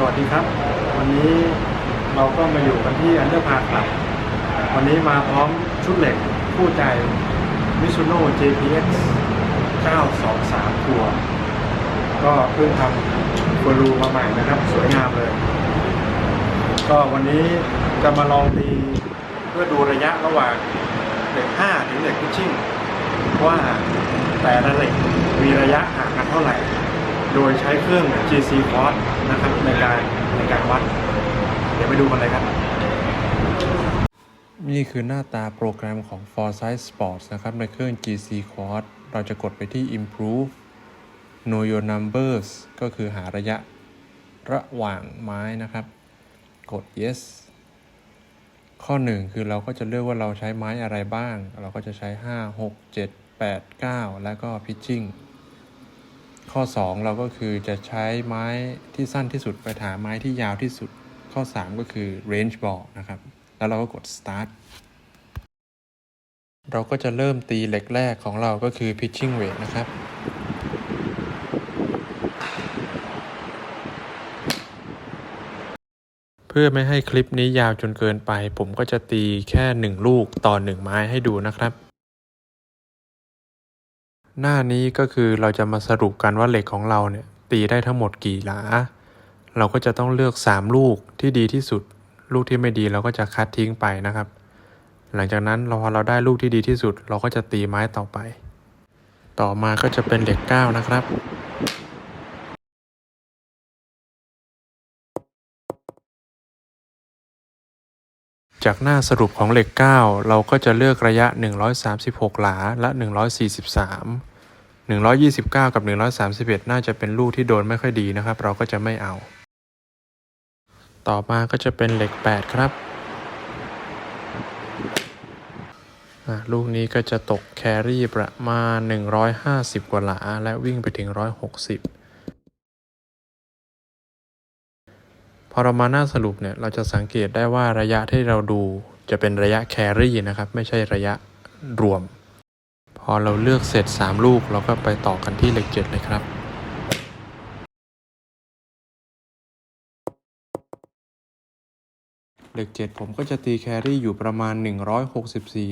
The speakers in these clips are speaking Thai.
สวัสดีครับ วันนี้เราก็มาอยู่กันที่อันเดอร์พาร์คลับ วันนี้มาพร้อมชุดเหล็กคู่ใจ Mizuno JPX 923 ตัว ก็เพิ่งทำฟัวรูมาใหม่นะครับ สวยงามเลย ก็วันนี้จะมาลองตีเพื่อดูระยะระหว่างเหล็ก 5 ถึงเหล็กพิชชิ่งว่าแต่ละเหล็กมีระยะห่างกันเท่าไหร่ โดยใช้เครื่อง GC Force นะครับในการในการวัด เดี๋ยวไปดูกันเลยครับ นี่คือหน้าตาโปรแกรมของ Foresight Sports นะครับ ในเครื่อง GC Quad เราจะกดไปที่ Improve Know Your Numbers ก็คือหาระยะระหว่างไม้นะครับ กด Yes ข้อ 1 คือเราก็จะเลือกว่าเราใช้ไม้อะไรบ้าง เราก็จะใช้ 5 6 7 8 9 แล้วก็ Pitching ข้อ 2 เราก็คือจะใช้ไม้ที่สั้นที่สุดไปหาไม้ที่ยาวที่สุด ข้อ 3 ก็คือ range ball นะครับ แล้วเราก็กด start เราก็จะเริ่มตีเหล็กแรกของเราก็คือ pitching weight นะครับ เพื่อไม่ให้คลิปนี้ยาวจนเกินไป ผมก็จะตีแค่ 1 ลูกต่อ 1 ไม้ให้ดูนะครับ หน้านี้ก็คือเราจะมาสรุปกันว่าเหล็กของเราเนี่ยตีได้ทั้งหมดกี่หลา เราก็จะต้องเลือก 3 ลูกที่ดีที่สุด ลูกที่ไม่ดีเราก็จะคัดทิ้งไปนะครับ หลังจากนั้นเราพอเราได้ลูกที่ดีที่สุด เราก็จะตีไม้ต่อไป ต่อมาก็จะเป็นเหล็ก9นะครับจากหน้าสรุปของเหล็ก 9 เราก็จะเลือกระยะ 136 หลา และ 143 129 กับ 131 น่าจะเป็นลูกที่โดนไม่ค่อยดีนะครับ เราก็จะไม่เอา ต่อมาก็จะเป็นเหล็ก 8 ครับ ลูกนี้ก็จะตกแครี่ประมาณ 150 กว่าหลา และวิ่งไปถึง 160พอเรามาหน้าสรุปเนี่ยเราจะสังเกตได้ว่าระยะที่เราดูจะเป็นระยะแครี่นะครับ ไม่ใช่ระยะรวม อเราเลือกเสร็จ 3 ลูก เราก็ไปต่อกันที่เหล็ก7เลยครับเหล็ก7ผมก็จะตีแครี่อยู่ประมาณ 164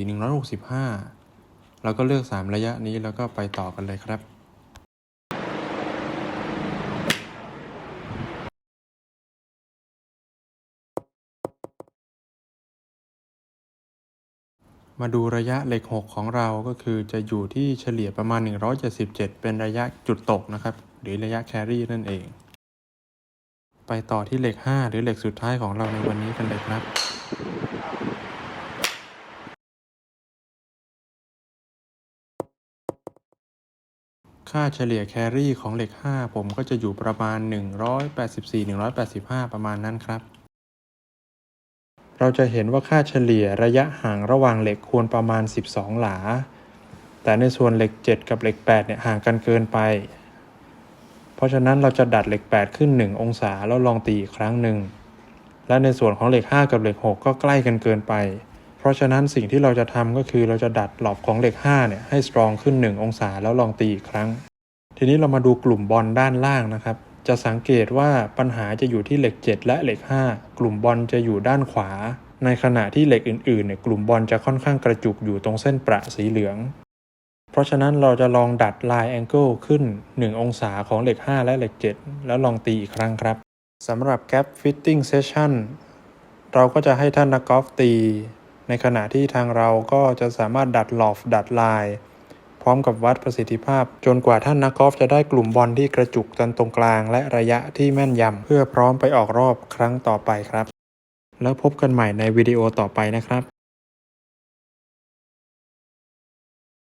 165 แล้วก็เลือก 3 ระยะนี้แล้วก็ไปต่อกันเลยครับ มาดูระยะเหล็ก 6 ของเราก็คือจะอยู่ที่เฉลี่ยประมาณ 177 เป็นระยะจุดตกนะครับ หรือระยะแครี่นั่นเอง ไปต่อที่เหล็ก 5 หรือเหล็กสุดท้ายของเราในวันนี้กันเลยครับค่าเฉลี่ยแครี่ของเหล็ก 5 ผมก็จะอยู่ประมาณ 184-185 ประมาณนั้นครับ เราจะเห็นว่าค่าเฉลี่ยระยะห่างระหว่างเหล็กควรประมาณ 12 หลา แต่ในส่วนเหล็ก 7 กับเหล็ก 8 เนี่ยห่างกันเกินไป เพราะฉะนั้นเราจะดัดเหล็ก 8 ขึ้น 1 องศาแล้วลองตีอีกครั้งหนึ่ง และในส่วนของเหล็ก 5 กับเหล็ก 6 ก็ใกล้กันเกินไป เพราะฉะนั้นสิ่งที่เราจะทำก็คือเราจะดัดหลอบของเหล็ก 5 เนี่ยให้สตรองขึ้น 1 องศาแล้วลองตีอีกครั้ง ทีนี้เรามาดูกลุ่มบอลด้านล่างนะครับ จะสังเกตว่าปัญหาจะอยู่ที่เหล็ก 7 และเหล็ก 5 กลุ่มบอลจะอยู่ด้านขวา ในขณะที่เหล็กอื่นๆเนี่ยกลุ่มบอลจะค่อนข้างกระจุกอยู่ตรงเส้นประสีเหลือง เพราะฉะนั้นเราจะลองดัดลายแองเกิลขึ้น 1 องศาของเหล็ก 5 และเหล็ก 7 แล้วลองตีอีกครั้งครับสำหรับ Gap Fitting Session เราก็จะให้ท่านนักกอล์ฟตี ในขณะที่ทางเราก็จะสามารถดัดหลอฟดัดลาย ร้อมกับวัดประสิทธิภาพ จนกว่าท่านนักกอล์ฟจะได้กลุ่มบอลที่กระจุกกันตรงกลาง และระยะที่แม่นยำเพื่อพร้อมไปออกรอบครั้งต่อไปครับ แล้วพบกันใหม่ในวิดีโอต่อไปนะครับ